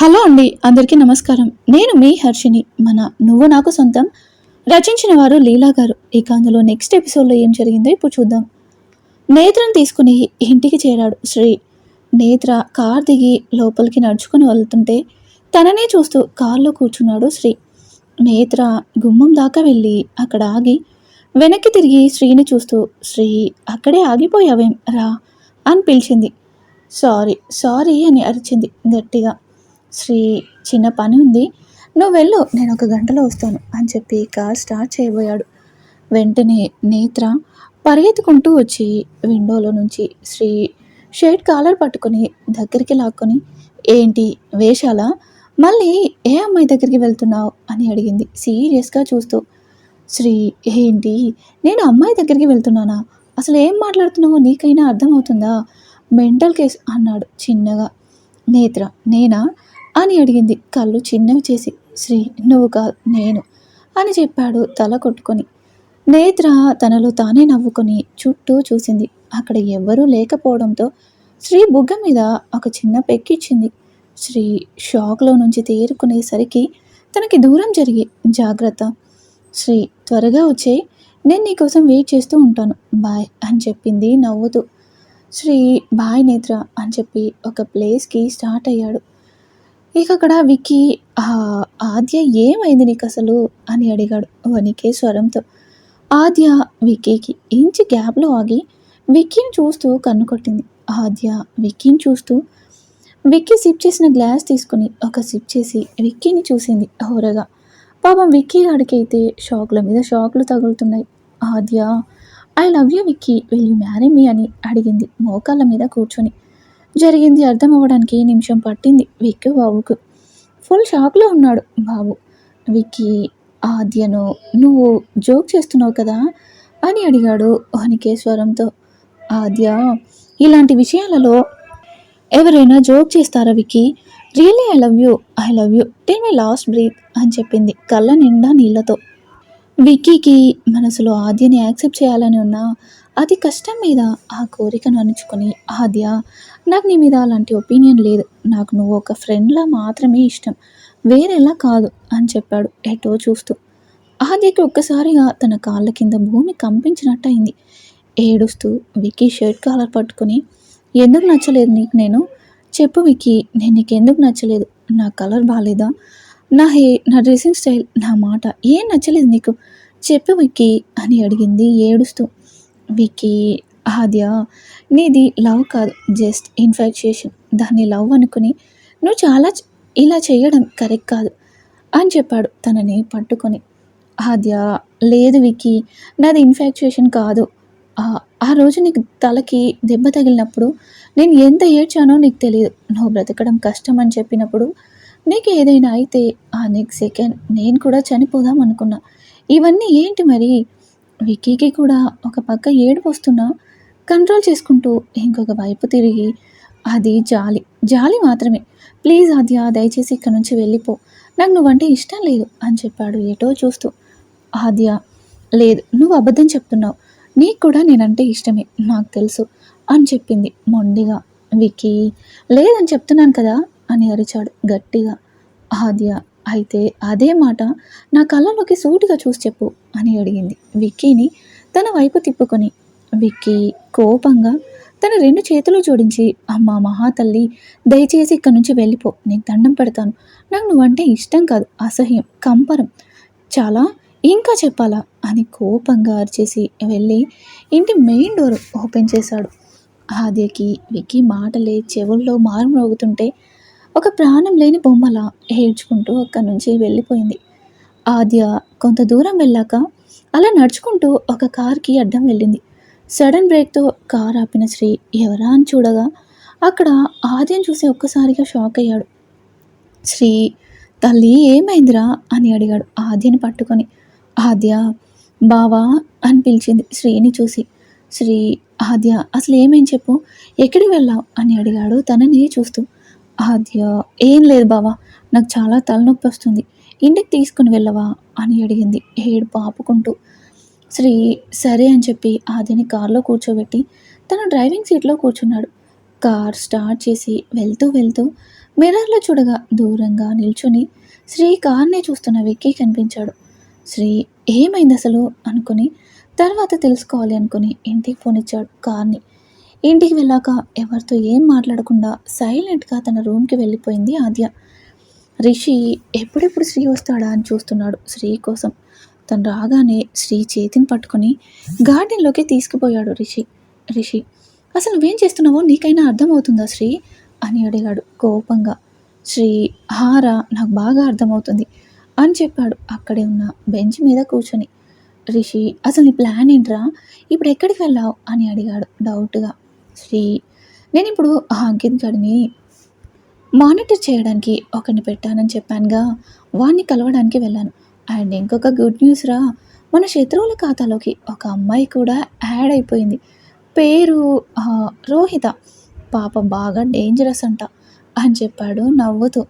Hello అండి అందరికీ నమస్కారం. నేను మీ హర్షిని మన నువ్వు నాకు సొంతం రచించిన వారు లీలా గారు. ఇక అందులో నెక్స్ట్ ఎపిసోడ్లో ఏం జరిగిందో ఇప్పుడు చూద్దాం. నేత్రను తీసుకుని ఇంటికి చేరాడు శ్రీ. నేత్ర కార్ దిగి లోపలికి నడుచుకుని వెళ్తుంటే తననే చూస్తూ కారులో కూర్చున్నాడు శ్రీ. నేత్ర గుమ్మం దాకా వెళ్ళి అక్కడ ఆగి వెనక్కి తిరిగి శ్రీని చూస్తూ శ్రీ అక్కడే ఆగిపోయావేం? రా అని పిలిచింది. సారీ సారీ అని అరిచింది గట్టిగా. శ్రీ చిన్న పని ఉంది. నువ్వు వెళ్ళు నేను ఒక గంటలో వస్తాను అని చెప్పి కార్ స్టార్ట్ చేయబోయాడు. వెంటనే నేత్ర పరిగెత్తుకుంటూ వచ్చి విండోలో నుంచి శ్రీ షర్ట్ కాలర్ పట్టుకొని దగ్గరికి లాక్కొని ఏంటి వేషాలా? మళ్ళీ ఏ అమ్మాయి దగ్గరికి వెళ్తున్నావు? అని అడిగింది సీరియస్గా చూస్తూ. శ్రీ ఏంటి నేను అమ్మాయి దగ్గరికి వెళ్తున్నానా? అసలు ఏం మాట్లాడుతున్నావో నీకైనా అర్థమవుతుందా? మెంటల్ కేస్ అన్నాడు చిన్నగా. నేత్ర నేనా? అని అడిగింది. కళ్ళు చిన్నవి చేసి శ్రీ నువ్వు కాదు నేను అని చెప్పాడు తల కొట్టుకొని. నేత్ర తనలో తానే నవ్వుకొని చుట్టూ చూసింది. అక్కడ ఎవ్వరూ లేకపోవడంతో శ్రీ బుగ్గ మీద ఒక చిన్న పెక్కిచ్చింది. శ్రీ షాక్లో నుంచి తేరుకునేసరికి తనకి దూరం జరిగి జాగ్రత్త. శ్రీ త్వరగా వచ్చే నేను నీకోసం వెయిట్ చేస్తూ ఉంటాను. బాయ్ అని చెప్పింది నవ్వుతూ. శ్రీ బాయ్ నేత్ర అని చెప్పి ఒక ప్లేస్కి స్టార్ట్ అయ్యాడు. ఇక అక్కడ విక్కీ ఆద్య ఏమైంది నీకు అసలు అని అడిగాడు వణికే స్వరంతో ఆద్య విక్కీకి ఇంచి గ్యాప్లో ఆగి విక్కీని చూస్తూ కన్ను కొట్టింది. ఆద్య విక్కీని చూస్తూ విక్కీ సిప్ చేసిన గ్లాస్ తీసుకుని ఒక సిప్ చేసి విక్కీని చూసింది హోరగా. పాపం విక్కీ గాడికైతే షాక్ల మీద షాక్లు తగులుతున్నాయి. Aadya I love you Vicky will you marry me? అని అడిగింది మోకాళ్ళ మీద కూర్చొని. జరిగింది అర్థం అవ్వడానికి నిమిషం పట్టింది విక్కీ బాబుకు. ఫుల్ షాక్లో ఉన్నాడు బాబు. విక్కీ ఆద్యను నువ్వు జోక్ చేస్తున్నావు కదా? అని అడిగాడు వణికే ఆద్య ఇలాంటి విషయాలలో ఎవరైనా జోక్ చేస్తారా Vicky really I love you I love you till my last breath అని చెప్పింది కళ్ళ నిండా నీళ్ళతో విక్కీకి మనసులో ఆద్యని యాక్సెప్ట్ చేయాలని ఉన్నా అతి కష్టం మీద ఆ కోరికను అణుచుకొని ఆద్య నాకు నీ మీద అలాంటి ఒపీనియన్ లేదు. నాకు నువ్వు ఒక ఫ్రెండ్లా మాత్రమే ఇష్టం. వేరేలా కాదు అని చెప్పాడు ఎటో చూస్తూ. ఆద్యకి ఒక్కసారిగా తన కాళ్ళ కింద భూమి కంపించినట్టు అయింది ఏడుస్తూ విక్కీ షర్ట్ కాలర్ పట్టుకుని ఎందుకు నచ్చలేదు నీకు నేను? చెప్పు వికీ నేను నీకు ఎందుకు నచ్చలేదు? నా కలర్ బాగాలేదా నా హే నా డ్రెస్సింగ్ స్టైల్ నా మాట ఏం నచ్చలేదు నీకు? చెప్పు విక్కీ అని అడిగింది ఏడుస్తూ. వికీ ఆద్య నీది లవ్ కాదు జస్ట్ ఇన్ఫాక్చుయేషన్ దాన్ని లవ్ అనుకుని నువ్వు చాలా ఇలా చేయడం కరెక్ట్ కాదు అని చెప్పాడు తనని పట్టుకొని. ఆద్య లేదు వికీ నాది ఇన్ఫాక్చుయేషన్ కాదు. ఆ- ఆ రోజు నీకు తలకి దెబ్బ తగిలినప్పుడు నేను ఎంత ఏడ్చానో నీకు తెలియదు. నువ్వు బ్రతకడం కష్టం అని చెప్పినప్పుడు నీకు ఏదైనా అయితే ఆ నెక్స్ట్ సెకండ్ నేను కూడా చనిపోదాం అనుకున్నా. ఇవన్నీ ఏంటి మరి? విక్కీకి కూడా ఒక పక్క ఏడుపు వస్తున్నా కంట్రోల్ చేసుకుంటూ ఇంకొక వైపు తిరిగి అది జాలి. జాలి మాత్రమే. ప్లీజ్ ఆద్య దయచేసి ఇక్కడ నుంచి వెళ్ళిపో. నాకు నువ్వంటే ఇష్టం లేదు అని చెప్పాడు ఏటో చూస్తూ. ఆద్య లేదు. నువ్వు అబద్ధం చెప్తున్నావు. నీకు కూడా నేనంటే ఇష్టమే నాకు తెలుసు అని చెప్పింది మొండిగా. విక్కీ లేదని చెప్తున్నాను కదా అని అరిచాడు గట్టిగా. ఆద్య అయితే అదే మాట నా కళ్ళలోకి సూటిగా చూసి చెప్పు అని అడిగింది. విక్కీని తన వైపు తిప్పుకొని. విక్కీ కోపంగా తన రెండు చేతులు జోడించి అమ్మా మహాతల్లి దయచేసి ఇక్కడి నుంచి వెళ్ళిపో. నీకు దండం పెడతాను. నాకు నువ్వంటే ఇష్టం కాదు అసహ్యం కంపరం. చాలా ఇంకా చెప్పాలా? అని కోపంగా అరిచేసి వెళ్ళి ఇంటి మెయిన్ డోర్ ఓపెన్ చేశాడు. ఆద్యకి విక్కీ మాటలే చెవుల్లో మారుమ్రోగుతుంటే ఒక ప్రాణం లేని బొమ్మలా ఏడ్చుకుంటూ అక్కడి నుంచి వెళ్ళిపోయింది. ఆద్య కొంత దూరం వెళ్ళాక అలా నడుచుకుంటూ ఒక కార్కి అడ్డం వెళ్ళింది. సడన్ బ్రేక్తో కార్ ఆపిన శ్రీ ఎవరా అని చూడగా అక్కడ ఆద్యను చూసి ఒక్కసారిగా షాక్ అయ్యాడు. శ్రీ తల్లి ఏమైందిరా? అని అడిగాడు ఆద్యని పట్టుకొని. ఆద్య బావా అని పిలిచింది శ్రీని చూసి. శ్రీ ఆద్య అసలు ఏమేం చెప్పు? ఎక్కడికి వెళ్ళావు? అని అడిగాడు తనని చూస్తూ. ఆద్య ఏం లేదు బావా నాకు చాలా తలనొప్పి వస్తుంది. ఇంటికి తీసుకుని వెళ్ళవా? అని అడిగింది. ఏడుపు ఆపుకుంటూ శ్రీ సరే అని చెప్పి ఆద్యని కారులో కూర్చోబెట్టి తను డ్రైవింగ్ సీట్లో కూర్చున్నాడు. కార్ స్టార్ట్ చేసి వెళ్తూ వెళ్తూ మిర్రర్లో చూడగా దూరంగా నిల్చుని శ్రీ కార్నే చూస్తున్న విక్కీ కనిపించాడు. శ్రీ ఏమైంది అసలు అనుకుని తర్వాత తెలుసుకోవాలి అనుకుని ఇంటికి ఫోన్ ఇచ్చాడు కార్ని. ఇంటికి వెళ్ళాక ఎవరితో ఏం మాట్లాడకుండా సైలెంట్గా తన రూమ్కి వెళ్ళిపోయింది ఆద్య. రిషి ఎప్పుడెప్పుడు శ్రీ వస్తాడా అని చూస్తున్నాడు శ్రీ కోసం. తను రాగానే శ్రీ చేతిని పట్టుకొని గార్డెన్లోకి తీసుకుపోయాడు రిషి. రిషి అసలు నువ్వేం చేస్తున్నావో నీకైనా అర్థమవుతుందా శ్రీ? అని అడిగాడు కోపంగా. శ్రీ హారా నాకు బాగా అర్థమవుతుంది అని చెప్పాడు అక్కడే ఉన్న బెంచ్ మీద కూర్చొని. రిషి అసలు నీ ప్లాన్ ఏంట్రా? ఇప్పుడు ఎక్కడికి వెళ్ళావు? అని అడిగాడు డౌట్గా. శ్రీ నేను ఇప్పుడు ఆ అంకిత్ గడిని మానిటర్ చేయడానికి ఒకరిని పెట్టానని చెప్పానుగా వాడిని కలవడానికి వెళ్ళాను. అండ్ ఇంకొక గుడ్ న్యూస్ రా మన శత్రువుల ఖాతాలోకి ఒక అమ్మాయి కూడా యాడ్ అయిపోయింది. పేరు రోహిత. పాప బాగా డేంజరస్ అంట అని చెప్పాడు నవ్వుతూ.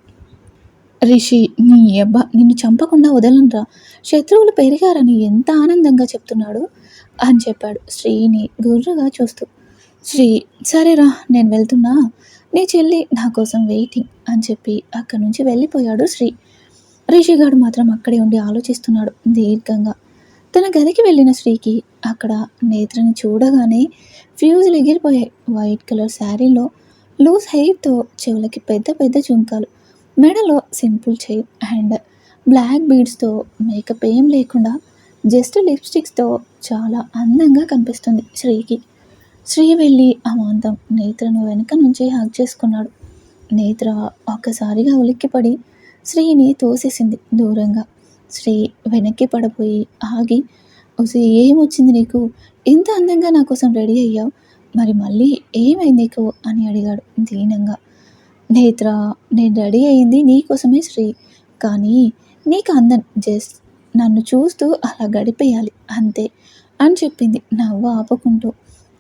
రిషి నీ అబ్బ నిన్ను చంపకుండా వదలనురా. శత్రువులు పెరిగారని ఎంత ఆనందంగా చెప్తున్నాడు అని చెప్పాడు శ్రీని గుర్రుగా చూస్తూ. శ్రీ సరేరా నేను వెళ్తున్నా. నీ చెల్లి నా కోసం వెయిటింగ్ అని చెప్పి అక్కడి నుంచి వెళ్ళిపోయాడు శ్రీ. రిషిగాడు మాత్రం అక్కడే ఉండి ఆలోచిస్తున్నాడు దీర్ఘంగా. తన గదికి వెళ్ళిన శ్రీకి అక్కడ నేత్రని చూడగానే ఫ్యూజులు ఎగిరిపోయాయి. వైట్ కలర్ శారీలో లూజ్ హెయిర్తో చెవులకి పెద్ద పెద్ద జుంకాలు మెడలో సింపుల్ చైన్ అండ్ బ్లాక్ బీడ్స్తో మేకప్ ఏం లేకుండా జస్ట్ లిప్స్టిక్స్తో చాలా అందంగా కనిపిస్తుంది శ్రీకి. శ్రీ వెళ్ళి అమాంతం నేత్రను వెనక నుంచి హగ్ చేసుకున్నాడు. నేత్ర ఒక్కసారిగా ఉలిక్కిపడి శ్రీని తోసేసింది దూరంగా. శ్రీ వెనక్కి పడిపోయి ఆగి ఒసే ఏమొచ్చింది నీకు? ఇంత అందంగా నా కోసం రెడీ అయ్యావు? మరి మళ్ళీ ఏమైంది నీకు? అని అడిగాడు దీనంగా. నేత్ర నేను రెడీ అయింది నీకోసమే శ్రీ. కానీ నీకు అందం జస్ట్ నన్ను చూస్తూ అలా గడిపేయాలి అంతే అని చెప్పింది నవ్వు ఆపుకుంటూ.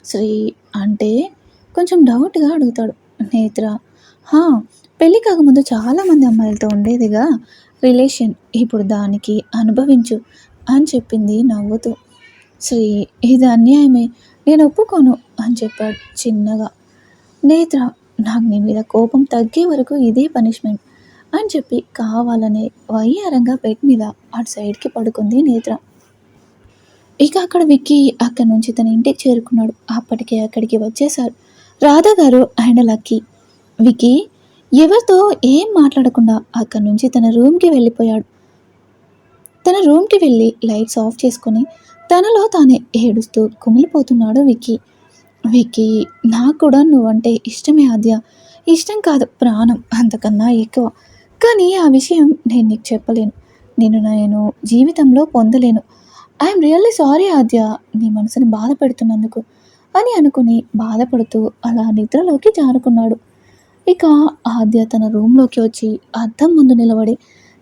శ్రీ అంటే కొంచెం డౌట్గా అడుగుతాడు నేత్ర. హా పెళ్ళి కాకముందు చాలామంది అమ్మాయిలతో ఉండేదిగా? రిలేషన్ ఇప్పుడు దానికి అనుభవించు అని చెప్పింది నవ్వుతూ. శ్రీ ఇది అన్యాయమే నేను ఒప్పుకోను అని చెప్పాడు చిన్నగా. నేత్ర నాకు నీ మీద కోపం తగ్గే వరకు ఇదే పనిష్మెంట్ అని చెప్పి కావాలనే వయ్యారంగా బెడ్ మీద అటు సైడ్కి పడుకుంది నేత్ర. ఇక అక్కడ విక్కీ అక్కడి నుంచి తన ఇంటికి చేరుకున్నాడు. అప్పటికే అక్కడికి వచ్చేశారు. రాధా గారు అండ్ లక్కీ. విక్కీ ఎవరితో ఏం మాట్లాడకుండా అక్కడి నుంచి తన రూమ్కి వెళ్ళిపోయాడు. తన రూమ్కి వెళ్ళి లైట్స్ ఆఫ్ చేసుకొని తనలో తానే ఏడుస్తూ కుమిలిపోతున్నాడు విక్కీ. విక్కీ నాకు కూడా నువ్వంటే ఇష్టమే ఆద్య. ఇష్టం కాదు ప్రాణం అంతకన్నా ఎక్కువ. కానీ ఆ విషయం నేను నీకు చెప్పలేను. నేను నేను జీవితంలో పొందలేను. I'm really sorry Aadya. నీ మనసుని బాధ పెడుతున్నందుకు అని అనుకుని బాధపడుతూ అలా నిద్రలోకి జారుకున్నాడు. ఇక ఆద్య తన రూమ్లోకి వచ్చి అద్దం ముందు నిలబడి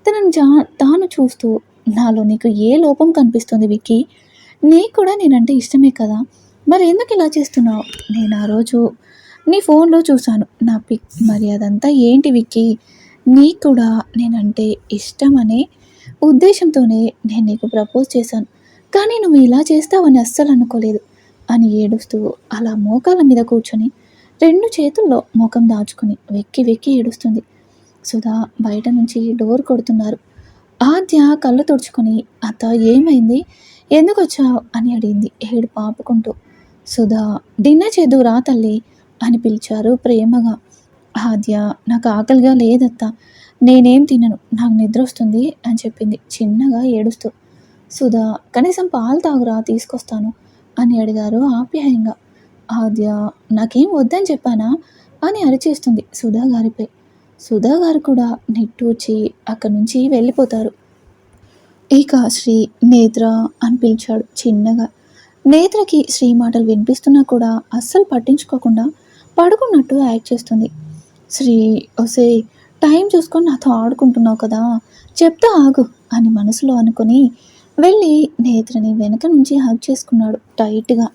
తనని జా తాను చూస్తూ నాలో నీకు ఏ లోపం కనిపిస్తుంది విక్కీ? నీకు కూడా నేనంటే ఇష్టమే కదా. మరి ఎందుకు ఇలా చేస్తున్నావు? నేను ఆ రోజు నీ ఫోన్లో చూశాను. నా పిక్ మరి అదంతా ఏంటి విక్కీ? నీకు కూడా నేనంటే ఇష్టమనే ఉద్దేశంతోనే నేను నీకు ప్రపోజ్ చేశాను. కానీ నువ్వు ఇలా చేస్తావని అస్సలు అనుకోలేదు అని ఏడుస్తూ అలా మోకాల మీద కూర్చొని రెండు చేతుల్లో ముఖం దాచుకుని వెక్కి వెక్కి ఏడుస్తుంది. సుధా బయట నుంచి డోర్ కొడుతున్నారు. ఆద్య కళ్ళు తుడుచుకొని అత్త ఏమైంది? ఎందుకు వచ్చావు? అని అడిగింది ఏడు పాపుకుంటూ సుధా డిన్నర్ చేదురా తల్లి అని పిలిచారు ప్రేమగా. ఆద్య నాకు ఆకలిగా లేదత్త. నేనేం తినను. నాకు నిద్ర వస్తుంది అని చెప్పింది చిన్నగా ఏడుస్తూ. సుధా కనీసం పాలు తాగురా తీసుకొస్తాను అని అడిగారు ఆప్యాయంగా. ఆద్య నాకేం వద్దని చెప్పానా? అని అరిచేస్తుంది సుధా గారిపై. సుధా గారు కూడా నిట్టూచి అక్కడి నుంచి వెళ్ళిపోతారు. ఇక శ్రీ నేత్ర అని పిలిచాడు చిన్నగా. నేత్రకి శ్రీ మాటలు వినిపిస్తున్నా కూడా అస్సలు పట్టించుకోకుండా పడుకున్నట్టు యాక్ట్ చేస్తుంది. శ్రీ ఒసే టైం చూసుకొని నాతో ఆడుకుంటున్నావు కదా చెప్తా ఆగు అని మనసులో అనుకుని వెళ్ళి నేత్రని వెనక నుంచి హగ్ చేసుకున్నాడు టైట్గా.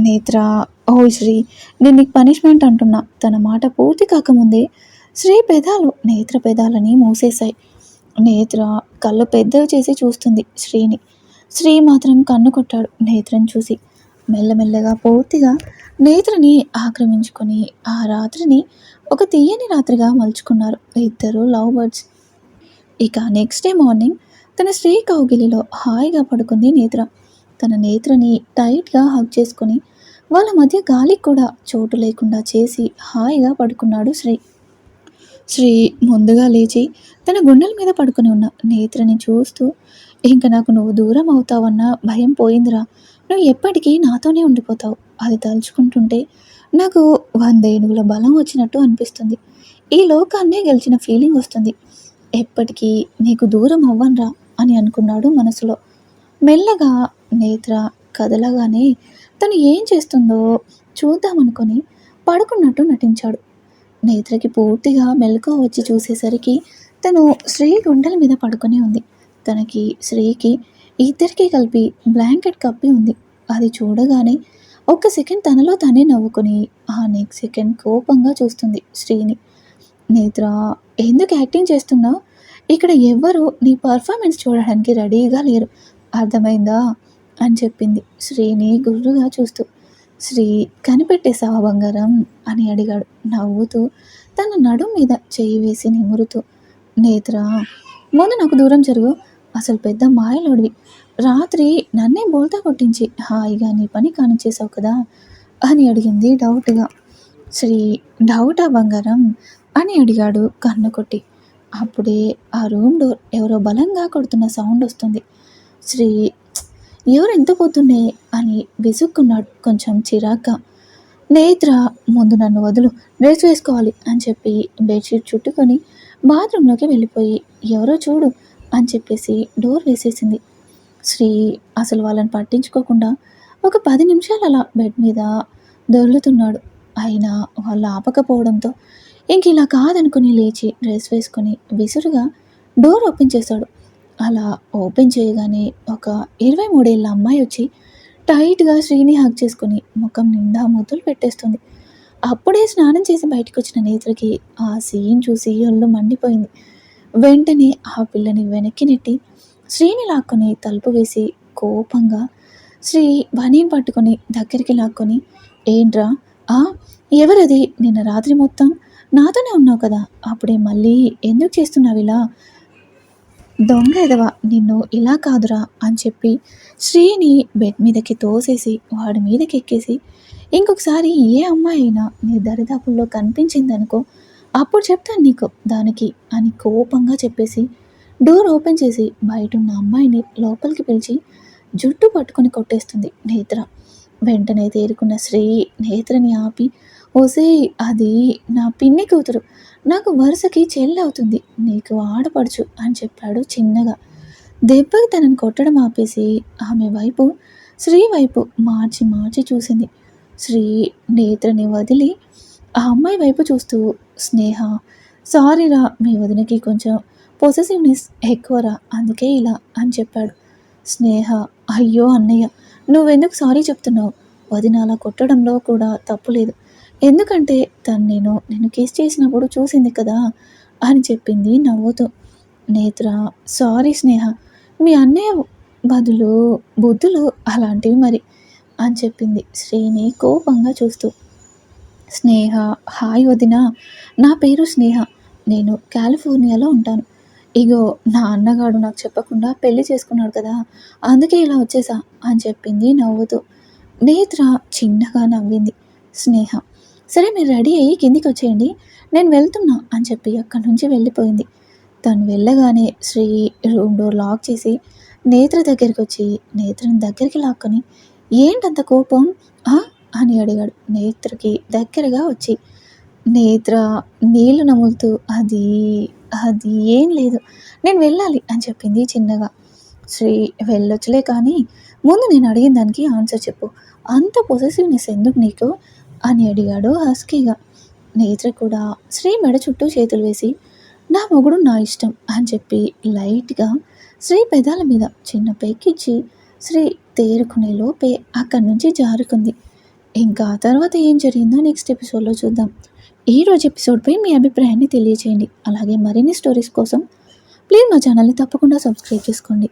నేత్ర ఓ శ్రీ నేను నీకు పనిష్మెంట్ అంటున్నా. తన మాట పూర్తి కాకముందే శ్రీ పెదాలు నేత్ర పెదాలని మూసేశాయి. నేత్ర కళ్ళు పెద్దవి చేసి చూస్తుంది శ్రీని. శ్రీ మాత్రం కన్ను కొట్టాడు నేత్రని చూసి. మెల్లమెల్లగా పూర్తిగా నేత్రని ఆక్రమించుకొని ఆ రాత్రిని ఒక తీయని రాత్రిగా మలుచుకున్నారు ఇద్దరు లవ్ బర్డ్స్ ఇక నెక్స్ట్ డే మార్నింగ్ తన శ్రీ కౌగిలిలో హాయిగా పడుకుంది నేత్ర. తన నేత్రని టైట్గా హగ్ చేసుకొని వాళ్ళ మధ్య గాలికి కూడా చోటు లేకుండా చేసి హాయిగా పడుకున్నాడు శ్రీ. శ్రీ ముందుగా లేచి తన గుండెల మీద పడుకుని ఉన్న నేత్రని చూస్తూ ఇంకా నాకు నువ్వు దూరం అవుతావన్న భయం పోయిందిరా. నువ్వు ఎప్పటికీ నాతోనే ఉండిపోతావు. అది తలుచుకుంటుంటే నాకు వంద ఏనుగుల బలం వచ్చినట్టు అనిపిస్తుంది. ఈ లోకాన్నే గెలిచిన ఫీలింగ్ వస్తుంది. ఎప్పటికీ నీకు దూరం అవ్వనురా. అని అనుకున్నాడు మనసులో. మెల్లగా నేత్ర కదలగానే తను ఏం చేస్తుందో చూద్దామనుకొని పడుకున్నట్టు నటించాడు. నేత్రకి పూర్తిగా మెలకు వచ్చి చూసేసరికి తను శ్రీ గుండెల మీద పడుకునే ఉంది. తనకి శ్రీకి ఇద్దరికీ కలిపి బ్లాంకెట్ కప్పి ఉంది. అది చూడగానే ఒక్క సెకండ్ తనలో తనే నవ్వుకొని ఆ నెక్స్ట్ సెకండ్ కోపంగా చూస్తుంది శ్రీని. నేత్ర ఎందుకు యాక్టింగ్ చేస్తున్నావు? ఇక్కడ ఎవ్వరూ నీ పర్ఫార్మెన్స్ చూడడానికి రెడీగా లేరు. అర్థమైందా? అని చెప్పింది. శ్రీని గుర్రుగా చూస్తూ. శ్రీ కనిపెట్టేశావా బంగారం? అని అడిగాడు. నవ్వుతూ తన నడుం మీద చేయి వేసి నిమురుతూ. నేత్రా ముందు నాకు దూరం జరుగు. అసలు పెద్ద మాయలోడివి. రాత్రి నన్నే బోల్తా కొట్టించి హాయిగా నీ పని కానిచ్చేసావు కదా? అని అడిగింది డౌట్గా శ్రీ డౌటా బంగారం? అని అడిగాడు కన్ను కొట్టి. అప్పుడే ఆ రూమ్ డోర్ ఎవరో బలంగా కొడుతున్న సౌండ్ వస్తుంది. శ్రీ ఎవరు ఎంత పోతున్నే అని విసుక్కున్నాడు కొంచెం చిరాగ్గా. నేత్ర ముందు నన్ను వదులు డ్రెస్ వేసుకోవాలి అని చెప్పి బెడ్షీట్ చుట్టుకొని బాత్రూంలోకి వెళ్ళిపోయి ఎవరో చూడు అని చెప్పేసి డోర్ వేసేసింది. శ్రీ అసలు వాళ్ళని పట్టించుకోకుండా ఒక పది నిమిషాలు అలా బెడ్ మీద దొర్లుతున్నాడు. అయినా వాళ్ళు ఆపకపోవడంతో ఇంక ఇలా కాదనుకుని లేచి డ్రెస్ వేసుకొని విసురుగా డోర్ ఓపెన్ చేశాడు. అలా ఓపెన్ చేయగానే ఒక ఇరవై మూడేళ్ళ అమ్మాయి వచ్చి టైట్గా శ్రీని హక్ చేసుకుని ముఖం నిండా ముద్దులు పెట్టేస్తుంది. అప్పుడే స్నానం చేసి బయటకు వచ్చిన నేత్రకి ఆ సీన్ చూసి ఒళ్ళు మండిపోయింది. వెంటనే ఆ పిల్లని వెనక్కి నెట్టి శ్రీని లాక్కొని తలుపు వేసి కోపంగా శ్రీ వనీం పట్టుకొని దగ్గరికి లాక్కొని ఏంట్రా? ఆ? ఎవరది? నిన్న రాత్రి మొత్తం నాతోనే ఉన్నావు కదా. అప్పుడే మళ్ళీ ఎందుకు చేస్తున్నావు ఇలా? దొంగ ఎదవా నిన్ను ఇలా కాదురా అని చెప్పి శ్రీని బెడ్ మీదకి తోసేసి వాడి మీదకి ఎక్కేసి ఇంకొకసారి ఏ అమ్మాయి అయినా నీ దరిదాపుల్లో కనిపించిందనుకో అప్పుడు చెప్తాను నీకు దానికి అని కోపంగా చెప్పేసి డోర్ ఓపెన్ చేసి బయట ఉన్న అమ్మాయిని లోపలికి పిలిచి జుట్టు పట్టుకొని కొట్టేస్తుంది నేత్ర. వెంటనే తేరుకున్న శ్రీ నేత్రని ఆపి ఓసే అది నా పిన్ని కూతురు. నాకు వరుసకి చెల్లి అవుతుంది నీకు ఆడపడుచు అని చెప్పాడు చిన్నగా. దెబ్బకి తనని కొట్టడం ఆపేసి ఆమె వైపు శ్రీ వైపు మార్చి మార్చి చూసింది. శ్రీ నేత్రని వదిలి ఆ అమ్మాయి వైపు చూస్తూ స్నేహ సారీరా మీ వదినకి కొంచెం పొసెసివ్నెస్ ఎక్కువరా అందుకే ఇలా అని చెప్పాడు. స్నేహ అయ్యో అన్నయ్య నువ్వెందుకు సారీ చెప్తున్నావు? వదిన అలా కొట్టడంలో కూడా తప్పు లేదు. ఎందుకంటే తను నేను నేను కిస్ చేసినప్పుడు చూసింది కదా అని చెప్పింది నవ్వుతూ. నేత్ర సారీ స్నేహ మీ అన్నయ్య బదులు బుద్ధులు అలాంటివి మరి అని చెప్పింది శ్రీని కోపంగా చూస్తూ. స్నేహ హాయ్ వదిన నా పేరు స్నేహ నేను కాలిఫోర్నియాలో ఉంటాను. ఇగో నా అన్నగాడు నాకు చెప్పకుండా పెళ్ళి చేసుకున్నాడు కదా అందుకే ఇలా వచ్చేసా అని చెప్పింది నవ్వుతూ. నేత్ర చిన్నగా నవ్వింది. స్నేహ. సరే మీరు రెడీ అయ్యి కిందికి వచ్చేయండి. నేను వెళ్తున్నా అని చెప్పి అక్కడి నుంచి వెళ్ళిపోయింది. తను వెళ్ళగానే శ్రీ రూమ్ డోర్ లాక్ చేసి నేత్ర దగ్గరికి వచ్చి నేత్రని దగ్గరికి లాక్కొని ఏంటంత కోపం? ఆ? అని అడిగాడు. నేత్రకి దగ్గరగా వచ్చి నేత్ర నీళ్ళు నములుతూ అది అది ఏం లేదు. నేను వెళ్ళాలి అని చెప్పింది చిన్నగా. శ్రీ వెళ్ళొచ్చులే కానీ ముందు నేను అడిగిన దానికి ఆన్సర్ చెప్పు. అంత పొసెసివ్నెస్ ఎందుకు నీకు? అని అడిగాడు హస్కీగా. నేత్ర కూడా శ్రీ మెడ చుట్టూ చేతులు వేసి నా మొగుడు నా ఇష్టం అని చెప్పి లైట్గా శ్రీ పెదాల మీద చిన్న పెక్కిచ్చి శ్రీ తేరుకునే లోపే అక్కడి నుంచి జారుకుంది. ఇంకా తర్వాత ఏం జరిగిందో నెక్స్ట్ ఎపిసోడ్లో చూద్దాం. ఈ రోజు ఎపిసోడ్పై మీ అభిప్రాయాన్ని తెలియచేయండి. అలాగే మరిన్ని స్టోరీస్ కోసం ప్లీజ్ మా ఛానల్ని తప్పకుండా సబ్స్క్రైబ్ చేసుకోండి.